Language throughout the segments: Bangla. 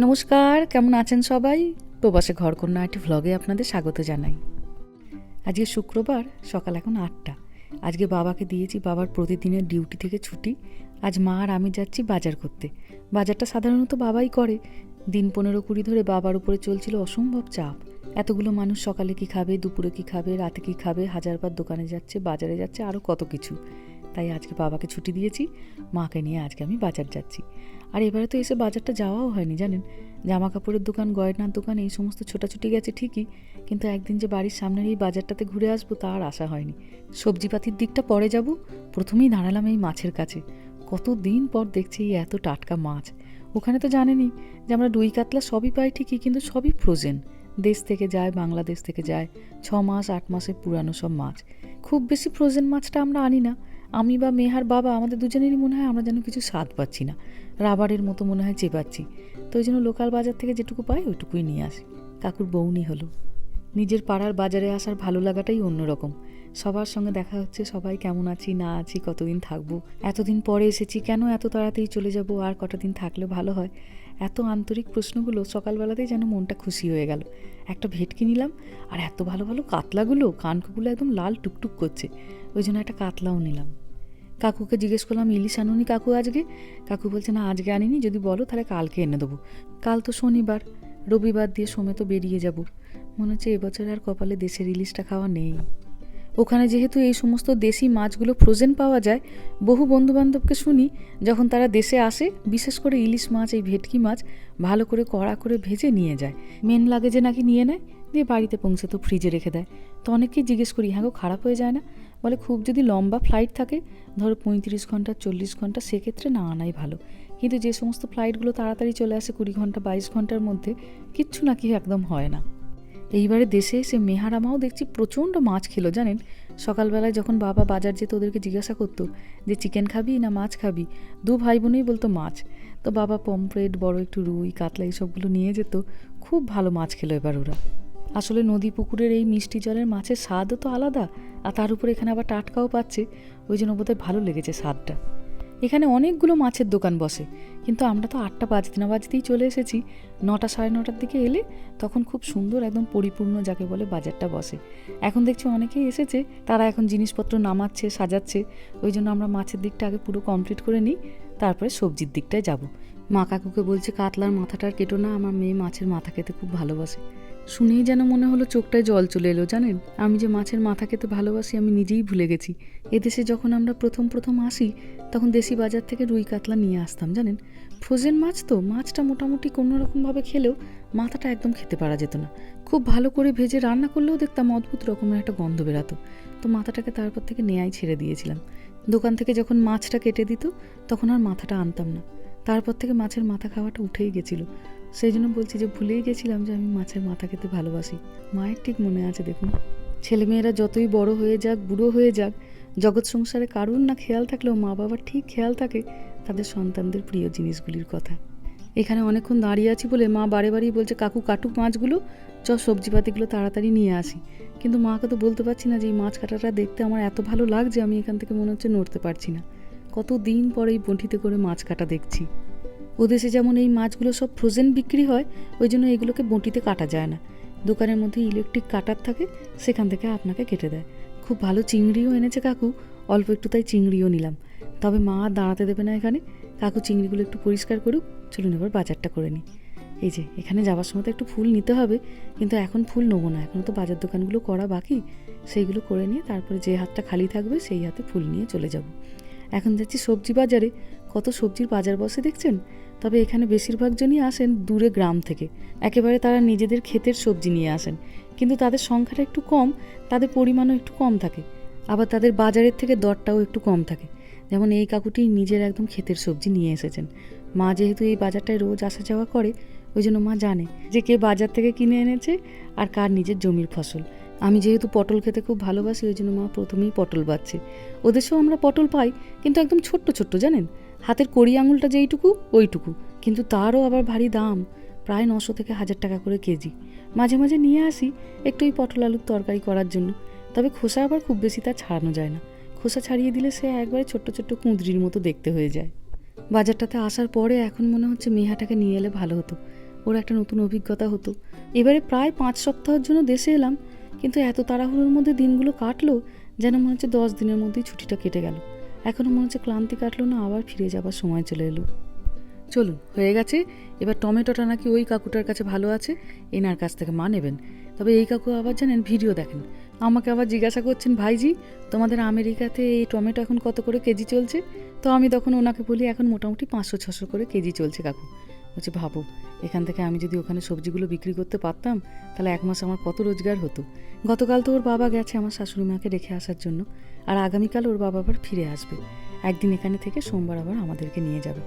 নমস্কার, কেমন আছেন সবাই? প্রবাসে ঘরকন্যা একটি ভ্লগে আপনাদের স্বাগত জানাই। আজকে শুক্রবার, সকাল এখন আটটা। আজকে বাবাকে দিয়েছি বাবার প্রতিদিনের ডিউটি থেকে ছুটি। আজ মা আর আমি যাচ্ছি বাজার করতে। বাজারটা সাধারণত বাবাই করে। দিন পনেরো কুড়ি ধরে বাবার উপরে চলছিল অসম্ভব চাপ। এতগুলো মানুষ সকালে কি খাবে, দুপুরে কি খাবে, রাতে কি খাবে, হাজারবার দোকানে যাচ্ছে, বাজারে যাচ্ছে আরও কত কিছু। তাই আজকে বাবাকে ছুটি দিয়েছি, মাকে নিয়ে আজকে আমি বাজার যাচ্ছি। আর এবারে তো এসে বাজারটা যাওয়াও হয়নি, জানেন? জামা কাপড়ের দোকান, গয়নার দোকান, এই সমস্ত ছোটাছুটি গেছে ঠিকই, কিন্তু একদিন যে বাড়ির সামনের এই বাজারটাতে ঘুরে আসব তার আশা হয়নি। সবজিপাতির দিকটা পরে যাব, প্রথমেই দাঁড়ালাম এই মাছের কাছে। কত দিন পর দেখছি এই এত টাটকা মাছ। ওখানে তো জানেনই যে আমরা রুই কাতলা সবই পাই ঠিকই, কিন্তু সবই ফ্রোজেন দেশ থেকে যায়, বাংলাদেশ থেকে যায়, ছ মাস, আট মাসের পুরানো সব মাছ। খুব বেশি ফ্রোজেন মাছটা আমরা আনি না। আমি বা মেহার বাবা আমাদের দুজনেরই মনে হয় আমরা যেন কিছু স্বাদ পাচ্ছি না। রাবারের মতো মনে হয় চেপাচ্ছি তো ওই জন্য লোকাল বাজার থেকে যেটুকু পাই ওইটুকুই নিয়ে আসি। কাকুর বউনি হলো। নিজের পাড়ার বাজারে আসার ভালো লাগাটাই অন্যরকম। সবার সঙ্গে দেখা হচ্ছে, সবাই কেমন আছি, না আছি, কতদিন থাকব, এতদিন পরে এসেছি, কেন এত তাড়াতাড়ি চলে যাব, আর কটা দিন থাকলে ভালো হয়? এত আন্তরিক প্রশ্নগুলো সকালবেলাতেই যেন মনটা খুশি হয়ে গেল। একটা ভেটকি নিলাম, আর এত ভালো ভালো কাতলাগুলো কানকুগুলো একদম লাল টুকটুক করছে। ওই জন্য একটা কাতলাও নিলাম। কাকুকে জিজ্ঞেস করলাম, ইলিশ আনুনি কাকু আজকে? কাকু বলছে, না, আজকে আনিনি, যদি বলো তাহলে কালকে এনে দেবো। কাল তো শনিবার, রবিবার দিয়ে সময় তো বেরিয়ে যাব। মনে হচ্ছে এবছর আর কপালে দেশের ইলিশটা খাওয়া নেই। ওখানে যেহেতু এই সমস্ত দেশি মাছগুলো ফ্রোজেন পাওয়া যায়, বহু বন্ধুবান্ধবকে শুনি, যখন তারা দেশে আসে, বিশেষ করে ইলিশ মাছ, এই ভেটকি মাছ, ভালো করে কড়া করে ভেজে নিয়ে যায়। মেন লাগে যে নাকি নিয়ে নেয়, দিয়ে বাড়িতে পৌঁছে তো ফ্রিজে রেখে দেয়। তো অনেকেই জিজ্ঞেস করি হ্যাঁ গো, খারাপ হয়ে যায় না? বলে খুব যদি লম্বা ফ্লাইট থাকে, ধরো পঁয়ত্রিশ ঘণ্টা, চল্লিশ ঘণ্টা, সেক্ষেত্রে না আনাই ভালো। কিন্তু যে সমস্ত ফ্লাইটগুলো তাড়াতাড়ি চলে আসে কুড়ি ঘণ্টা, বাইশ ঘণ্টার মধ্যে, কিচ্ছু নাকি একদম হয় না। এইবারে দেশে এসে মেহারামাও দেখছি প্রচণ্ড মাছ খেলো, জানেন? সকালবেলায় যখন বাবা বাজার যেত ওদেরকে জিজ্ঞাসা করতো যে, চিকেন খাবি না মাছ খাবি? দু ভাই বোনেই বলতো, মাছ। তো বাবা পমফ্রেট, বড় একটু রুই, কাতলা এইসবগুলো নিয়ে যেত। খুব ভালো মাছ খেলো এবার ওরা। আসলে নদী পুকুরের এই মিষ্টি জলের মাছের স্বাদও তো আলাদা, আর তার উপরে এখানে আবার টাটকাও পাচ্ছে, ওই জন্য বোধহয় ভালো লেগেছে স্বাদটা। এখানে অনেকগুলো মাছের দোকান বসে, কিন্তু আমরা তো আটটা বাজতে না বাজতেই চলে এসেছি। নটা সাড়ে নটার দিকে এলে তখন খুব সুন্দর একদম পরিপূর্ণ যাকে বলে বাজারটা বসে। এখন দেখছি অনেকেই এসেছে, তারা এখন জিনিসপত্র নামাচ্ছে, সাজাচ্ছে, ওই জন্য আমরা মাছের দিকটা আগে পুরো কমপ্লিট করে নিই, তারপরে সবজির দিকটায় যাব। মা কাকুকে বলছে, কাতলার মাথাটার কেটো না, আমার মেয়ে মাছের মাথা খেতে খুব ভালোবাসে। শুনেই যেন মনে হলো চোখটায় জল চলে এলো, জানেন? আমি যে মাছের মাথা খেতে ভালোবাসি, আমি নিজেই ভুলে গেছি। এদেশে যখন আমরা প্রথম প্রথম আসি, তখন দেশি বাজার থেকে রুই কাতলা নিয়ে আসতাম, জানেন? ফ্রোজেন মাছ তো, মাছটা মোটামুটি কোনো রকমভাবে খেলেও মাথাটা একদম খেতে পারা যেত না। খুব ভালো করে ভেজে রান্না করলেও দেখতাম অদ্ভুত রকমের একটা গন্ধ বেরাতো। তো মাথাটাকে তারপর থেকে নেয়াই ছেড়ে দিয়েছিলাম। দোকান থেকে যখন মাছটা কেটে দিত, তখন আর মাথাটা আনতাম না। তারপর থেকে মাছের মাথা খাওয়াটা উঠেই গেছিল। সেই জন্য বলছি যে ভুলেই গেছিলাম যে আমি মাছের মাথা খেতে ভালোবাসি। মায়ের ঠিক মনে আছে দেখুন। ছেলেমেয়েরা যতই বড় হয়ে যাক, বুড়ো হয়ে যাক, জগৎ সংসারে কারুর না খেয়াল থাকলেও মা বাবার ঠিক খেয়াল থাকে তাদের সন্তানদের প্রিয় জিনিসগুলির কথা। এখানে অনেকক্ষণ দাঁড়িয়ে আছি বলে মা বারে বারেই বলছে, কাকু কাটুক মাছগুলো চ সবজিপাতিগুলো তাড়াতাড়ি নিয়ে আসি। কিন্তু মাকে তো বলতে পারছি না যে এই মাছ কাটাটা দেখতে আমার এত ভালো লাগছে, আমি এখান থেকে মনে হচ্ছে নড়তে পারছি না। কত দিন পরে এই বঁটিতে করে মাছ কাটা দেখছি। ওদেশে যেমন এই মাছগুলো সব ফ্রোজেন বিক্রি হয়, ওই জন্য এগুলোকে বঁটিতে কাটা যায় না। দোকানের মধ্যে ইলেকট্রিক কাটার থাকে, সেখান থেকে আপনাকে কেটে দেয়। খুব ভালো চিংড়িও এনেছে কাকু, অল্প একটু তাই চিংড়িও নিলাম। তবে মা দাঁড়াতে দেবে না এখানে। কাকু চিংড়িগুলো একটু পরিষ্কার করুক, চলুন এবার বাজারটা করে নিই। এই যে, এখানে যাওয়ার সময় তো একটু ফুল নিতে হবে, কিন্তু এখন ফুল নেব না। এখন তো বাজার দোকানগুলো করা বাকি, সেইগুলো করে নিয়ে তারপরে যে হাতটা খালি থাকবে, সেই হাতে ফুল নিয়ে চলে যাব। এখন যাচ্ছি সবজি বাজারে। কত সবজির বাজার বসে দেখছেন? তবে এখানে বেশিরভাগ জনই আসেন দূরে গ্রাম থেকে। একেবারে তারা নিজেদের ক্ষেতের সবজি নিয়ে আসেন। কিন্তু তাদের সংখ্যাটা একটু কম, তাদের পরিমাণও একটু কম থাকে। আবার তাদের বাজারের থেকে দরটাও একটু কম থাকে। যেমন এই কাকুটি নিজের একদম ক্ষেতের সবজি নিয়ে এসেছেন। মা যেহেতু এই বাজারটায় রোজ আসা যাওয়া করে, ওই জন্য মা জানে যে কে বাজার থেকে কিনে এনেছে আর কার নিজের জমির ফসল। আমি যেহেতু পটল খেতে খুব ভালোবাসি, ওই জন্য মা প্রথমেই পটল বাচ্ছে। ওদেশেও আমরা পটল পাই, কিন্তু একদম ছোট্ট ছোট্ট, জানেন? হাতের কড়ি আঙুলটা যেইটুকু, ওইটুকু। কিন্তু তারও আবার ভারী দাম, প্রায় নশো থেকে হাজার টাকা করে কেজি। মাঝে মাঝে নিয়ে আসি একটু ওই পটল আলুর তরকারি করার জন্য। তবে খোসা আবার খুব বেশি তা ছাড়ানো যায় না। খোসা ছাড়িয়ে দিলে সে একবারে ছোট্ট ছোট্ট কুঁদরির মতো দেখতে হয়ে যায়। বাজারটাতে আসার পরে এখন মনে হচ্ছে মেহাটাকে নিয়ে এলে ভালো হতো। ওর একটা নতুন অভিজ্ঞতা হতো। এবারে প্রায় পাঁচ সপ্তাহের জন্য দেশে এলাম, কিন্তু এত তাড়াহুড়োর মধ্যে দিনগুলো কাটলো, যেন মনে হচ্ছে দশ দিনের মধ্যেই ছুটিটা কেটে গেল। এখনও মনে হচ্ছে ক্লান্তি কাটলো না, আবার ফিরে যাবার সময় চলে এলো। চলুন, হয়ে গেছে। এবার টমেটোটা নাকি ওই কাকুটার কাছে ভালো আছে, এনার কাছ থেকে মা নেবেন। তবে এই কাকু আবার জানেন, ভিডিও দেখেন। আমাকে আবার জিজ্ঞাসা করছেন, ভাইজি, তোমাদের আমেরিকাতে এই টমেটো এখন কত করে কেজি চলছে? তো আমি তখন ওনাকে বলি, এখন মোটামুটি পাঁচশো, ছশো করে কেজি চলছে কাকু। বলছে, ভাবো। এখান থেকে আমি যদি ওখানে সবজিগুলো বিক্রি করতে পারতাম, তাহলে এক মাস আমার কত রোজগার হতো। গতকাল তো ওর বাবা গেছে আমার শাশুড়ি মাকে রেখে আসার জন্য, আর আগামীকাল ওর বাবা আবার ফিরে আসবে। একদিন এখানে থেকে সোমবার আবার আমাদেরকে নিয়ে যাবে।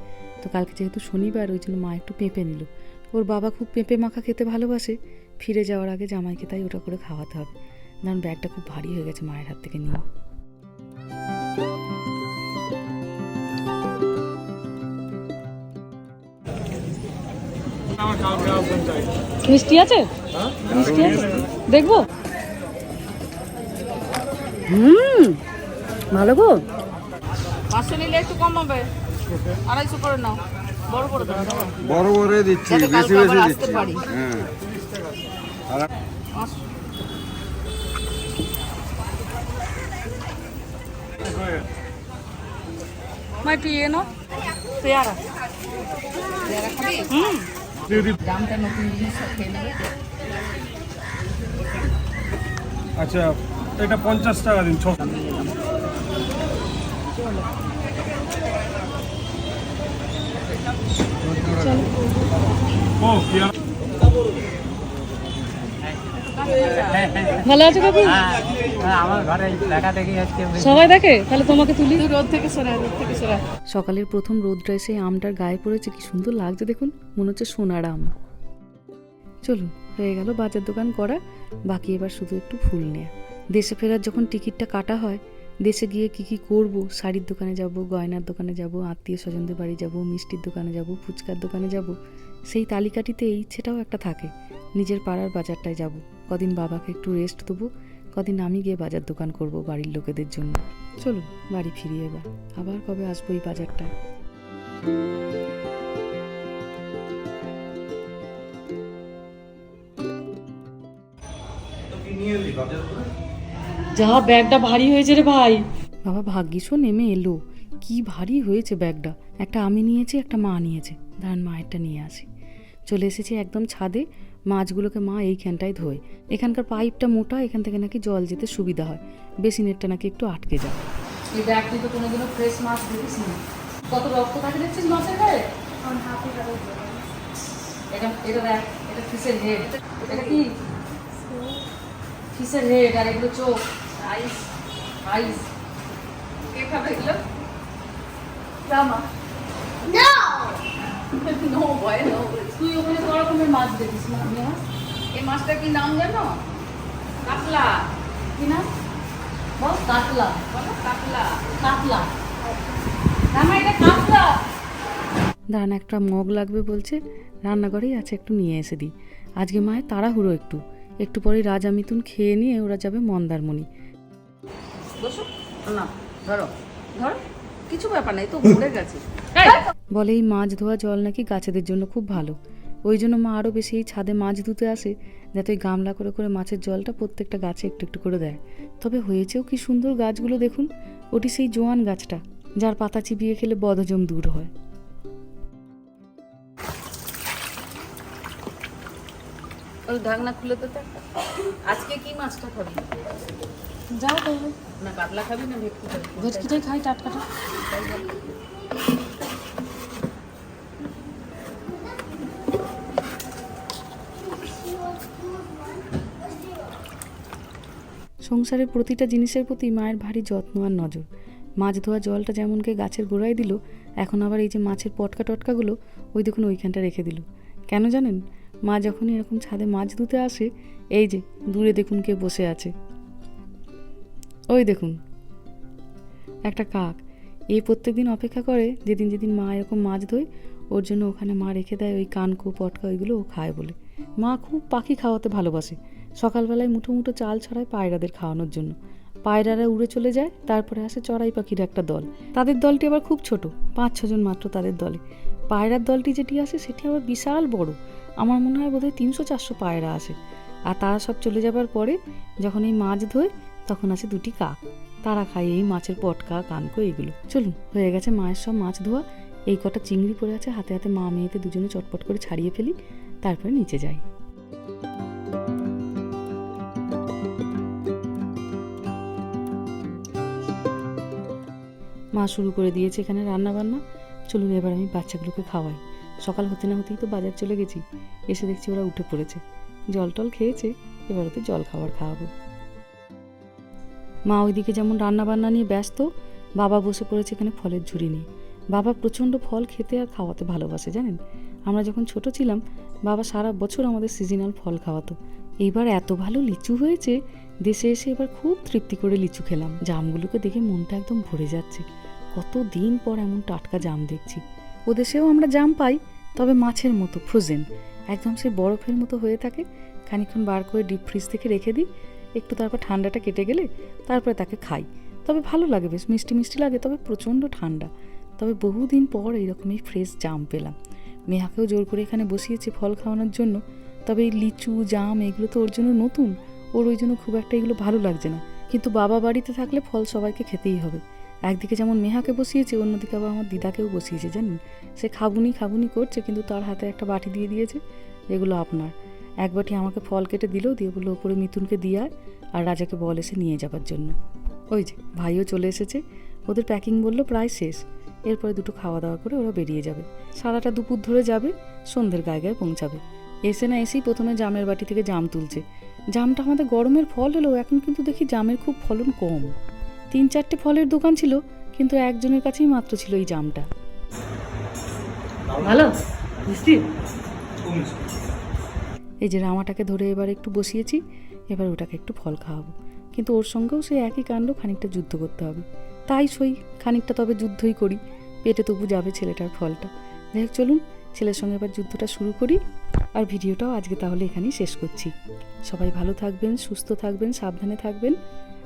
তো কালকে যেহেতু শনিবার, ওই জন্য মা একটু পেঁপে নিল। ওর বাবা খুব পেঁপে মাখা খেতে ভালোবাসে। ফিরে যাওয়ার আগে জামাইকে তাই ওটা করে খাওয়াতে হবে। কারণ ব্যাগটা খুব ভারী হয়ে গেছে মায়ের হাত থেকে নিয়ে। মিষ্টি আছে? মিষ্টি আছে? দেখব। হুম ভালো গো। পাঁচশো নিলে একটু কম হবে। আড়াইশো করে নাও। বড় করে। বড় বড় দিচ্ছি বেশি বেশি আসতে দিচ্ছি। পারি। হ্যাঁ। পাঁচশো। মা একটু ইয়ে নাও। পেয়ারা। পেয়ারা খাবি? হুম। দামটা নতুন জিনিস খেয়ে নেবে। আচ্ছা এটা পঞ্চাশ টাকা দিন ছ ও পেয়ারা ভালো আছো কাকু? আমার ঘরে দেখা দেখি আজকে সবাই দেখে? তাহলে তোমাকে তুলি। রোদ থেকে সরা রোদ থেকে সরা সকালের প্রথম রোদটা এসে আমটার গায়ে পড়েছে কি সুন্দর লাগছে দেখুন। মনে হচ্ছে সোনার আম। চলুন হয়ে গেল বাজার দোকান করা। বাকি এবার শুধু একটু ফুল নেয়া। দেশে ফেরার যখন টিকিটটা কাটা হয় দেশে গিয়ে কি কি করব? শাড়ির দোকানে যাব গয়নার দোকানে যাব আত্মীয় স্বজনদের বাড়ি যাব মিষ্টির দোকানে যাব ফুচকার দোকানে যাব। সেই তালিকাটিতে এই ইচ্ছেটাও একটা থাকে। নিজের পাড়ার বাজারটায় যাব। কদিন বাবাকে একটু রেস্ট দেবো। কদিন আমি গিয়ে বাজার দোকান করব বাড়ির লোকেদের জন্য। চলুন বাড়ি ফিরি এবার। আবার কবে আসব এই বাজারটায় যা ব্যাগটা ভারী হয়েছে রে ভাই। বাবা ভাগ্যিসও নেমে এলো। কি ভারী হয়েছে ব্যাগটা। একটা আমি নিয়েছি একটা মা নিয়েছে। দাঁড়ান মায়েরটা নিয়ে আসি। চলে এসেছি একদম ছাদে। মাছগুলোকে মা এইখানটায় ধোয়। এখানকার পাইপটা মোটা এখান থেকে নাকি জল যেতে সুবিধা হয়। বেসিনেরটা নাকি একটু আটকে যায়। এই ব্যাগটি তো কোনোদিনও ফ্রেশ মাছ দেখিস না। কত রক্ত থাকে দেখছিস মাছের গায়ে? এটা এটা দেখ এটা ফিসের হেড এটা কি? ফিসের হেড আর এগুলো চোখ। আইস আইস কে খাবে এগুলো? রামা। নো ভয় নো তুই ওখানে বড় রকমের মাছ দেখিস না আমি এই মাছটা কি নাম জানো কাতলা। কি না বল কাতলা। বলো কাতলা। কাতলা। রামা এটা কাতলা। দাঁড়ান একটা মগ লাগবে বলছে রান্নাঘরেই আছে একটু নিয়ে এসে দিই আজকে মায়ের তাড়াহুড়ো একটু। একটু পরে রাজা মিথুন খেয়ে নিয়ে ওরা যাবে মন্দারমণি। বসো। না ধরো। ধরো। কিছু ব্যাপার নাই তো ভরে গেছে। বলে এই মাছ ধোয়া জল নাকি গাছেদের জন্য খুব ভালো। ওই জন্য মা আরও বেশি এই ছাদে মাছ ধুতে আসে যাতে ওই গামলা করে করে মাছের জলটা প্রত্যেকটা গাছে একটু একটু করে দেয়। তবে হয়েছেও কি সুন্দর গাছগুলো দেখুন? ওটি সেই জোয়ান গাছটা যার পাতা চিবিয়ে খেলে বদহজম দূর হয়। ওই ঢাকনা খুলে তো। আজকে কি মাছটা খাবি? যাও তাহলে। না কাতলা খাবি না ভেটকি খাবি? ভেটকিটাই খাই টাটকাটা। সংসারের প্রতিটা জিনিসের প্রতি মায়ের ভারী যত্ন আর নজর। মাছ ধোয়া জলটা যেমনকে গাছের গোড়ায় দিল এখন আবার এই যে মাছের পটকা টটকাগুলো ওই দেখুন ওইখানটা রেখে দিল। কেন জানেন? মা যখন এরকম ছাদে মাছ ধুতে আসে, এই যে, দূরে দেখুন কে বসে আছে। ওই দেখুন, একটা কাক। এই প্রত্যেকদিন অপেক্ষা করে, যেদিন যেদিন মা এরকম মাছ ধোয়, ওর জন্য ওখানে মা রেখে দেয় ওই কানকো পটকা ওইগুলো ও খায় বলে। মা খুব পাখি খাওয়াতে ভালোবাসে। সকালবেলায় মুঠো মুঠো চাল ছড়ায় পায়রাদের খাওয়ানোর জন্য। পায়রারা উড়ে চলে যায়, তারপরে আসে চড়াই পাখির একটা দল। তাদের দলটি আবার খুব ছোট, পাঁচ ছজন মাত্র তাদের দলে। পায়রার দলটি যেটি আসে সেটি আবার বিশাল বড়। আমার মনে হয় বোধহয় তিনশো চারশো পায়রা আসে আর তারা সব চলে যাবার পরে যখন এই মাছ ধোয়, তখন আসে দুটি কাক। তারা খায় এই মাছের পটকা, কানকো, এগুলো। চলুন, হয়ে গেছে মায়ের সব মাছ ধোয়া। এই কটা চিংড়ি পড়ে আছে, হাতে হাতে মা মেয়েতে দুজনে চটপট করে ছাড়িয়ে ফেলি, তারপরে নিচে যাই। মা শুরু করে দিয়েছে এখানে রান্না বান্না চলুন এবার আমি বাচ্চাগুলোকে খাওয়াই। সকাল হতে না হতেই তো বাজার চলে গেছি। এসে দেখছি ওরা উঠে পড়েছে। জল টল খেয়েছে, এবার ওদের জল খাবার খাওয়াবো। মা ওইদিকে যেমন রান্না বান্না নিয়ে ব্যস্ত, বাবা বসে পড়েছে এখানে ফলের ঝুড়ি নিয়ে। বাবা প্রচণ্ড ফল খেতে আর খাওয়াতে ভালোবাসে, জানেন? আমরা যখন ছোট ছিলাম, বাবা সারা বছর আমাদের সিজনাল ফল খাওয়াতো। এইবার এত ভালো লিচু হয়েছে, দেশে এসে এবার খুব তৃপ্তি করে লিচু খেলাম। জামগুলোকে দেখে মনটা একদম ভরে যাচ্ছে। কত দিন পর এমন টাটকা জাম দেখছি। ও দেশেও আমরা জাম পাই, তবে মাছের মতো ফ্রোজেন একদম সে বরফের মতো হয়ে থাকে। খানিক্ষণ বার করে ডিপ ফ্রিজ থেকে রেখে দিই। একটু তারপর ঠান্ডাটা কেটে গেলে তারপরে তাকে খাই। তবে ভালো লাগে বেশ, মিষ্টি মিষ্টি লাগে, তবে প্রচণ্ড ঠান্ডা। তবে বহুদিন পর এইরকমই ফ্রেশ জাম পেলাম। মেহাকেও জোর করে এখানে বসিয়েছি ফল খাওয়ানোর জন্য। তবে এই লিচু, জাম, এগুলো তো ওর জন্য নতুন। ওর ওই জন্য খুব একটা এগুলো ভালো লাগছে না। কিন্তু বাবা বাড়িতে থাকলে ফল সবাইকে খেতেই হবে। একদিকে যেমন মেহাকে বসিয়েছে, অন্যদিকে আবার আমার দিদাকেও বসিয়েছে, জানেন? সে খাবুনি খাবুনি করছে, কিন্তু তার হাতে একটা বাটি দিয়ে দিয়েছে, এগুলো আপনার। এক বাটি আমাকে ফল কেটে দিল, দিয়ে বলল, ওপরে মিথুনকে দিয়ে আর রাজাকে বল এসে নিয়ে যাবার জন্য। ওই যে, ভাইও চলে এসেছে। ওদের প্যাকিং বলল, প্রায় শেষ। এরপরে দুটো খাওয়া দাওয়া করে ওরা বেরিয়ে যাবে। সারাটা দুপুর ধরে যাবে, সন্ধ্যের গায়ে গায়ে পৌঁছাবে। এসে না এসেই প্রথমে জামের বাটি থেকে জাম তুলছে। জামটা আমাদের গরমের ফল হলো এখন কিন্তু দেখি জামের খুব ফলন কম। তিন চারটে ফলের দোকান ছিল কিন্তু একজনের কাছেই মাত্র ছিল এই জামটা। ভালো? মিষ্টি? এই যে রামাটাকে ধরে এবার একটু বসিয়েছি এবার ওটাকে একটু ফল খাওয়াবো। কিন্তু ওর সঙ্গেও সেই একই কাণ্ড খানিকটা যুদ্ধ করতে হবে। তাই সই খানিকটা তবে যুদ্ধই করি পেটে তবু যাবে ছেলেটার ফলটা। যাই হোক চলুন ছেলের সঙ্গে এবার যুদ্ধটা শুরু করি আর ভিডিওটাও আজকে তাহলে এখানেই শেষ করছি। সবাই ভালো থাকবেন সুস্থ থাকবেন সাবধানে থাকবেন।